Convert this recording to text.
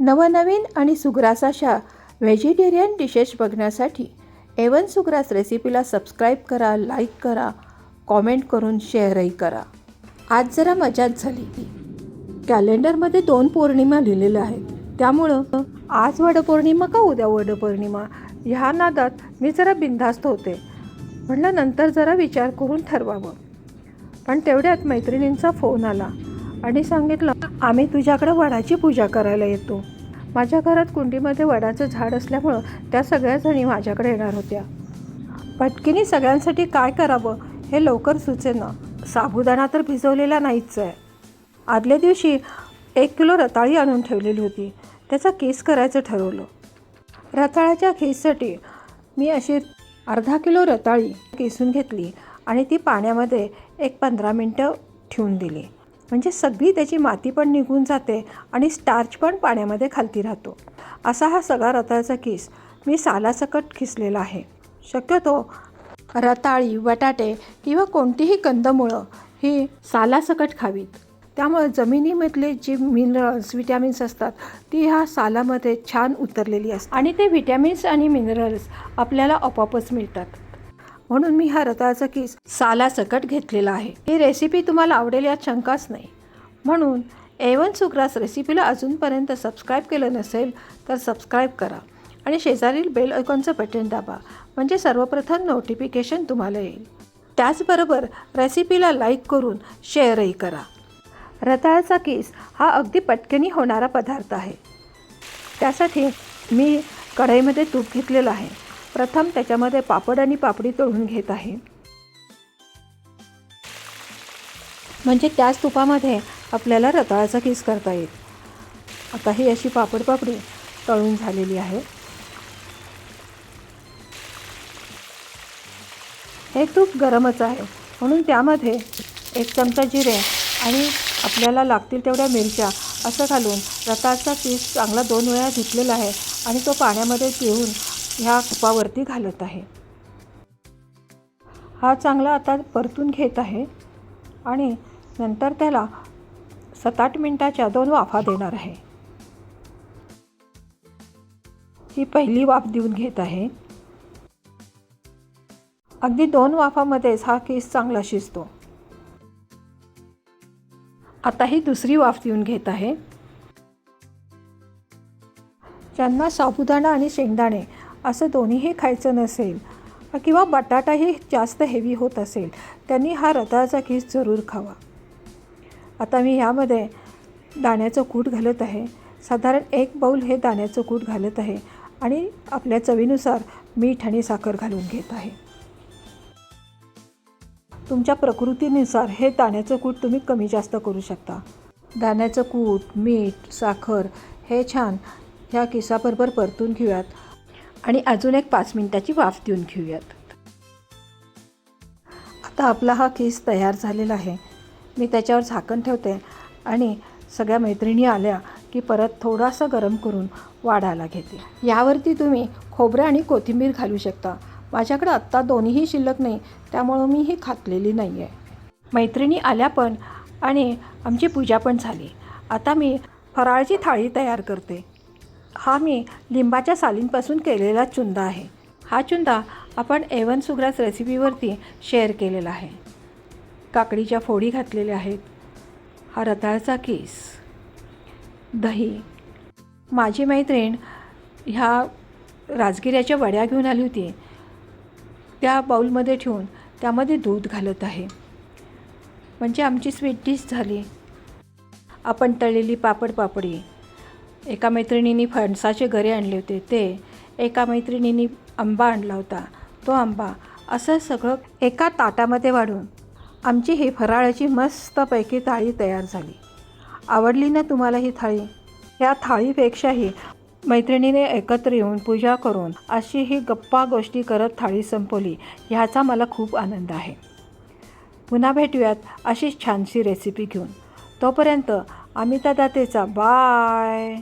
नवनवीन आणि सुग्रास अशा व्हेजिटेरियन डिशेस बघण्यासाठी एवन सुग्रास रेसिपीला सबस्क्राईब करा लाईक करा कॉमेंट करून शेअरही करा. आज जरा मजाच झाली कॅलेंडरमध्ये दोन पौर्णिमा लिहिलेल्या आहेत. त्यामुळं आज वडपौर्णिमा का उद्या वडपौर्णिमा? ह्या नादात मी जरा बिनधास्त होते. म्हणलं नंतर जरा विचार करून ठरवावं. पण तेवढ्यात मैत्रिणींचा फोन आला आणि सांगितलं आम्ही तुझ्याकडं वडाची पूजा करायला येतो. माझ्या घरात कुंडीमध्ये वडाचं झाड असल्यामुळं त्या सगळ्या जणी माझ्याकडे येणार होत्या. पटकीने सगळ्यांसाठी काय करावं हे लवकर सुचेना. साबुदाणा तर भिजवलेला नाहीच आहे आदल्या दिवशी एक किलो रताळी आणून ठेवलेली होती. त्याचा केस करायचं ठरवलं. रताळ्याच्या केससाठी मी अशी अर्धा किलो रताळी केसून घेतली आणि ती पाण्यामध्ये एक पंधरा मिनटं ठेवून दिली. म्हणजे सगळी त्याची माती पण निघून जाते आणि स्टार्च पण पाण्यामध्ये खालती राहतो. असा हा सगळा रताळ्याचा किस मी सालासकट खिसलेला आहे. शक्यतो रताळी बटाटे किंवा कोणतीही कंदमुळं ही सालासकट खावीत. त्यामुळे जमिनीमधले जे मिनरल्स विटॅमिन्स असतात ती ह्या सालामध्ये छान उतरलेली असतात. आणि ते व्हिटॅमिन्स आणि मिनरल्स आपल्याला आपोआपच मिळतात. म्हणून मी हा रताळाचा किस सालासकट घेतलेला आहे. ही रेसिपी तुम्हाला आवडेल यात शंकाच नाही. म्हणून एवन सुग्रास रेसिपीला अजूनपर्यंत सबस्क्राईब केलं नसेल तर सबस्क्राईब करा आणि शेजारील बेल ऐकॉनचं बटन दाबा म्हणजे सर्वप्रथम नोटिफिकेशन तुम्हाला येईल. त्याचबरोबर रेसिपीला लाईक करून शेअरही करा. रताळाचा केस हा अगदी पटकनी होणारा पदार्थ आहे. त्यासाठी मी कढईमध्ये तूप घेतलेलं आहे. प्रथम त्याच्यामध्ये पापड आणि पापडी तळून घेत आहे. म्हणजे त्याच तुपामध्ये आपल्याला रताळाचा किस करता येईल. आता ही अशी पापड पापडी तळून झालेली आहे. हे तूप गरमच आहे. म्हणून त्यामध्ये एक चमचा जिरे आणि आपल्याला लागतील तेवढ्या मिरच्या असं घालून रताळचा पीस चांगला दोन वेळा धुतलेला आहे आणि तो पाण्यामध्ये पिळून ह्या तुपावरती घालत आहे. हा चांगला आता परतून घेत आहे आणि नंतर त्याला सात आठ मिनटाच्या दोन वाफा देणार आहे. ही पहिली वाफ देऊन घेत आहे. अगदी दोन वाफामध्येच हा केस चांगला शिजतो. आता ही दुसरी वाफ देऊन घेत आहे. ज्यांना साबुदाणा आणि शेंगदाणे असं दोन्हीही खायचं नसेल. किंवा बटाटाही जास्त हेवी होत असेल. त्यांनी हा रताळाचा केस जरूर खावा. आता मी ह्यामध्ये दाण्याचं कूट घालत आहे. साधारण एक बाऊल हे दाण्याचं कूट घालत आहे. आणि आपल्या चवीनुसार मीठ आणि साखर घालून घेत आहे. तुमच्या प्रकृतीनुसार हे दाण्याचं कूट तुम्ही कमी जास्त करू शकता. दाण्याचं कूट मीठ साखर हे छान ह्या किसाबरोबर परतून घेऊयात. आणि अजून एक पाच मिनटाची वाफ देऊन घेऊयात. आता आपला हा केस तयार झालेला आहे. मी त्याच्यावर झाकण ठेवते आणि सगळ्या मैत्रिणी आल्या की परत थोडासा गरम करून वाढायला घेते. यावरती तुम्ही खोबरं आणि कोथिंबीर घालू शकता. माझ्याकडं आत्ता दोन्हीही शिल्लक नाही त्यामुळं मी ही खातलेली नाही आहे मैत्रिणी आल्या पण आणि आमची पूजा पण झाली. आता मी फराळची थाळी तयार करते. हा मी लिंबाच्या सालींपासून केलेला चुंदा आहे. हा चुंदा आपण एवन सुग्रास रेसिपीवरती शेअर केलेला आहे. काकडीच्या फोडी घातलेल्या आहेत. हा रताळाचा केस. दही. माझी मैत्रीण ह्या राजगिऱ्याच्या वड्या घेऊन आली होती. त्या बाऊलमध्ये ठेवून त्यामध्ये दूध घालत आहे. म्हणजे आमची स्वीट डिश झाली. आपण तळलेली पापड पापडी एका मैत्रिणींनी फणसाचे घरे आणले होते. ते एका मैत्रिणींनी आंबा आणला होता. तो आंबा असं सगळं एका ताटामध्ये वाढून आमची ही फराळाची मस्तपैकी थाळी तयार झाली. आवडली ना तुम्हाला ही थाळी? या थाळीपेक्षाही मैत्रिणीने एकत्र येऊन पूजा करून अशी ही गप्पा गोष्टी करत थाळी संपवली ह्याचा मला खूप आनंद आहे. पुन्हा भेटूयात अशीच छानशी रेसिपी घेऊन. तोपर्यंत अमिता दातेचा बाय